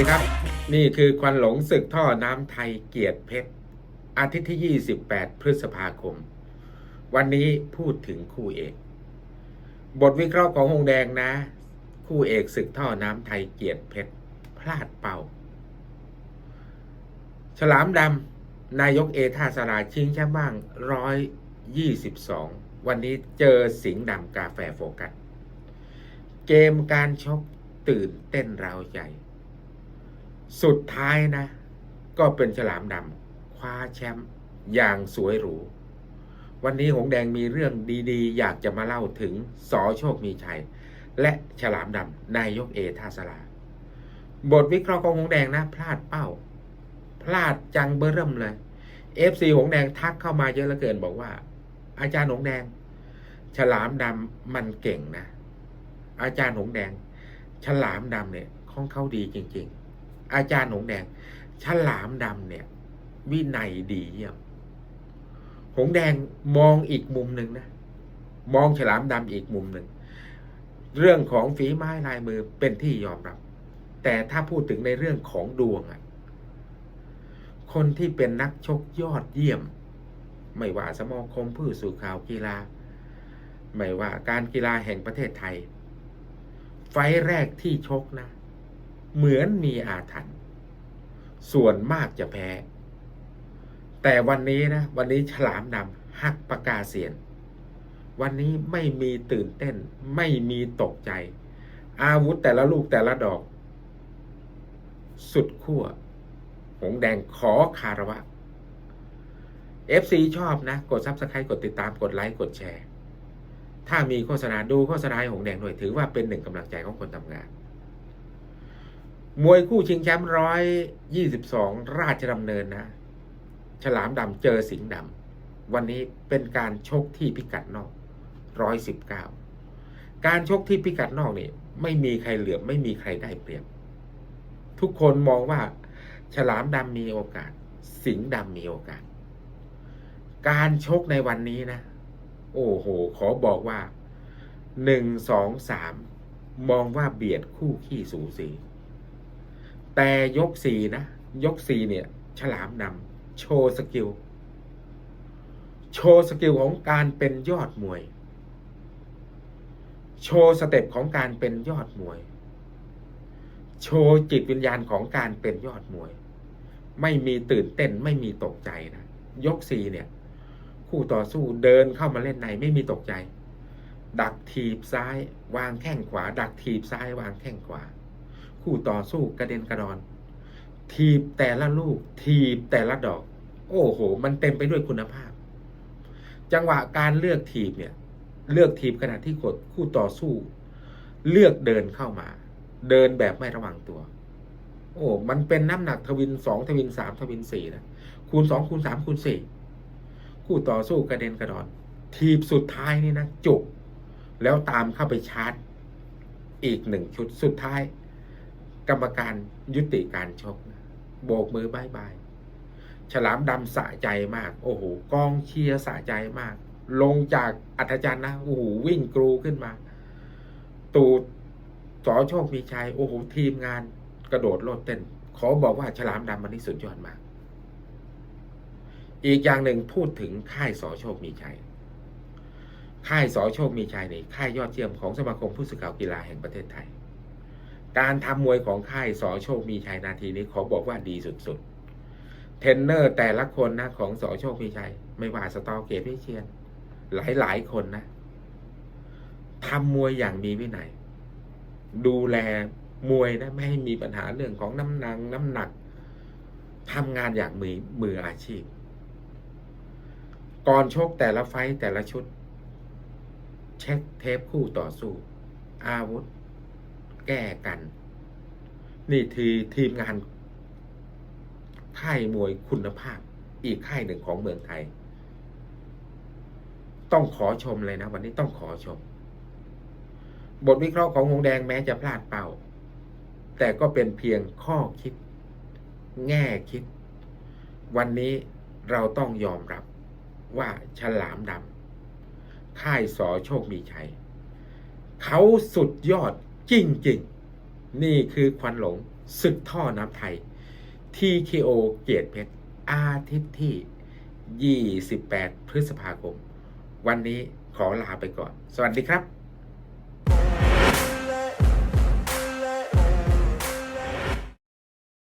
ดีครับ นี่คือควันหลงศึกท่อน้ำไทยเกียรติเพชร อาทิตย์ที่ 28 พฤษภาคม วันนี้พูดถึงคู่เอก บทวิเคราะห์ของหงแดงนะ คู่เอกศึกท่อน้ำไทยเกียรติเพชร พลาดเป้าฉลามดำนายกเอท่าสลาชิงแชมป์บ้างร้อยยี่สิบสองวันนี้เจอสิงห์ดำกาแฟโฟกัส เกมการชกตื่นเต้นราวใจ สุดท้ายนะ ก็เป็นฉลามดำคว้าแชมป์อย่างสวยหรู วันนี้หงแดงมีเรื่องดีๆ อยากจะมาเล่าถึงสอโชคมีชัย และฉลามดำนายกเอท่าสลา บทวิเคราะห์ของหงแดงนะ พลาดเป้า พลาดจังเบอร์เริ่มเลยเอฟซีหงแดงทักเข้ามาเยอะเหลือเกินบอกว่า อาจารย์หงแดง ฉลามดำมันเก่งนะ อาจารย์หงแดง ฉลามดำเนี่ยของเขาดีจริง ๆ อาจารย์หงแดงฉลามดำเนี่ย วินัยดีเยี่ยมหงแดงมองอีกมุมหนึ่งนะ มองฉลามดำอีกมุมหนึ่ง เรื่องของฝีไม้ลายมือเป็นที่ยอมรับ แต่ถ้าพูดถึงในเรื่องของดวงอะคนที่เป็นนักชกยอดเยี่ยม ไม่ว่าสมาคมผู้สื่อข่าวกีฬา ไม่ว่าการกีฬาแห่งประเทศไทย ไฟแรกที่ชกนะ เหมือนมีอาถรรพ์ส่วนมากจะแพ้ แต่วันนี้นะ วันนี้ฉลามดำหักปากกาเสียน วันนี้ไม่มีตื่นเต้น ไม่มีตกใจ อาวุธแต่ละลูกแต่ละดอก สุดขั้วหงแดงขอคาระวะ FC ชอบนะ กดซับสไครต์กดติดตามกดไลค์กดแชร์ ถ้ามีโฆษณาดูโฆษณาหงแดงด้วยถือว่าเป็นหนึ่งกำลังใจของคนทำงาน มวยคู่ชิงแชมป์ร้อยยี่สิบสองราชดำเนินนะ ฉลามดำเจอสิงห์ดำวันนี้เป็นการชกที่พิกัดนอกร้อยสิบเก้าการชกที่พิกัดนอกนี่ไม่มีใครเหลือไม่มีใครได้เปรียบ ทุกคนมองว่า ฉลามดำมีโอกาส สิงห์ดำมีโอกาส การชกในวันนี้นะ โอ้โห ขอบอกว่าหนึ่งสองสามมองว่าเบียดคู่ขี้สูสี แต่ยกสี่นะ ยกสี่เนี่ย ฉลามดำโชว์สกิล โชว์สกิลของการเป็นยอดมวย โชว์สเต็ปของการเป็นยอดมวย โชว์จิตวิญญาณของการเป็นยอดมวย ไม่มีตื่นเต้นไม่มีตกใจนะ ยกสี่เนี่ย คู่ต่อสู้เดินเข้ามาเล่นในไม่มีตกใจ ดักทีบซ้าย วางแข้งขวา ดักทีบซ้ายวางแข้งขวา คู่ต่อสู้กระเด็นกระดอน ทีบแต่ละลูก ทีบแต่ละดอก โอ้โห มันเต็มไปด้วยคุณภาพ จังหวะการเลือกทีบเนี่ย เลือกทีบขณะที่กดคู่ต่อสู้ เลือกเดินเข้ามา เดินแบบไม่ระวังตัว โอ้ มันเป็นน้ำหนักทวินสองทวินสามทวินสี่นะคูณสองคูณสามคูณสี่คู่ต่อสู้กระเด็นกระดอน ทีบสุดท้ายนี่นะจุกแล้วตามเข้าไปชาร์จ อีกหนึ่งชุดสุดท้าย กรรมการยุติการชกนะโบกมือบายบายฉลามดำสะใจมาก โอ้โหกองเชียร์สะใจมาก ลงจากอัธจันทร์นะโอ้โหวิ่งกรูขึ้นมา ตูดสอโชคมีชัยโอ้โหทีมงานกระโดดโลดเต้น ขอบอกว่าฉลามดำมันนี่สุดยอดมาก อีกอย่างหนึ่งพูดถึงค่ายสอโชคมีชัยค่ายสอโชคมีชัยนี่ค่ายยอดเยี่ยมของสมาคมผู้สื่อข่าวกีฬาแห่งประเทศไทย การทำมวยของค่ายสอโชคมีชัยนาทีนี้ขอบอกว่าดีสุดๆ เทรนเนอร์แต่ละคนนะของสอโชคมีชัย ไม่ว่าสตอเกตพิเชียน หลายๆคนนะทำมวยอย่างมีวินัยดูแลมวยนะไม่ให้มีปัญหาเรื่องของน้ำหนักน้ำหนักทำงานอย่างมือมืออาชีพ ก่อนชกแต่ละไฟแต่ละชุด เช็คเทปคู่ต่อสู้ อาวุธ แก้กัน นี่คือทีมงานค่ายมวยคุณภาพ อีกค่ายหนึ่งของเมืองไทย ต้องขอชมเลยนะ วันนี้ต้องขอชม บทวิเคราะห์ของหงแดงแม้จะพลาดเป้า แต่ก็เป็นเพียงข้อคิด แง่คิด วันนี้เราต้องยอมรับว่าฉลามดำค่ายสอโชคมีชัย เขาสุดยอด จริงๆ นี่คือควันหลงศึกท่อน้ำไทย TKO เกียรติเพชรอาทิตย์ที่ 28 พฤษภาคม วันนี้ขอลาไปก่อน สวัสดีครับ